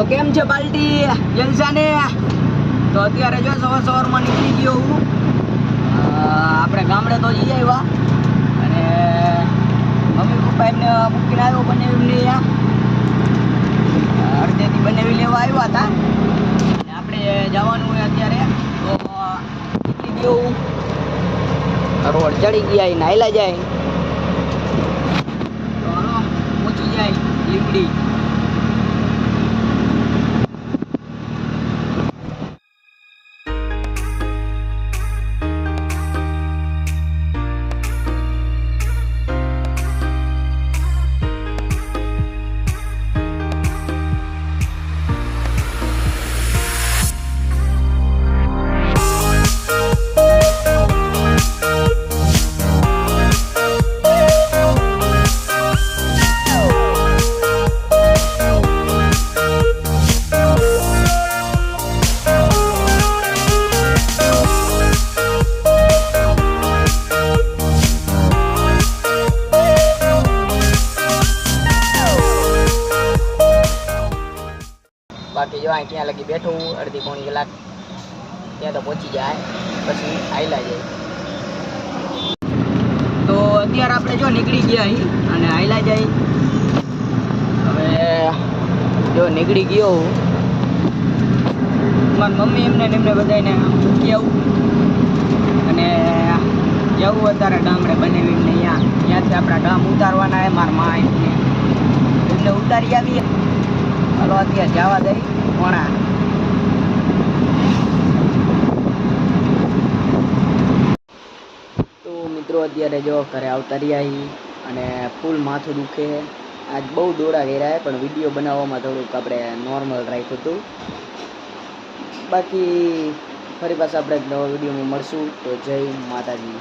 તો કેમ છે પાર્ટી જલસાને? તો અત્યારે જો સવાર સવારમાં નીકળી ગયો હું. આપણે ગામડે તો જઈ આવ્યા. અને મમ્મી પપ્પા એમને મૂકીને આવ્યો બંને એમને અડધેથી બનાવી લેવા આવ્યા હતા. આપણે જવાનું હોય અત્યારે. તો નીકળી ગયો હું. રોડ ચડી ગયા નાયલા જાય. તો હાલો, પહોંચી જાય લીમડી બાકી જો ત્યાં લગી બેઠું અડધી પોણી કલાક, ત્યાં તો પહોંચી જાય, પછી આયલા જાય. તો અત્યારે આપણે જો નીકળી ગયા અહીં અને આયલા જાય. હવે જો નીકળી ગયો મારી મમ્મી એમને એમને બધાને મૂકી આવું. અને જવું અત્યારે ગામડે બનાવીને અહીંયા. ત્યાંથી આપણા ગામ ઉતારવાના છે, મારા મા એમને એમને ઉતારી આવીએ હાલો અત્યારે જવા દઈ કોણા તો મિત્રો, અત્યારે જો ઘરે આવતા રહ્યા અને ફૂલ માથું દુખે. આજ બહુ દોરા કર્યા પણ વીડિયો બનાવવામાં થોડુંક આપણે નોર્મલ રાખ્યું હતું. બાકી ફરી પાછા આપણે નવા વિડીયોમાં મળશું. તો જય માતાજી.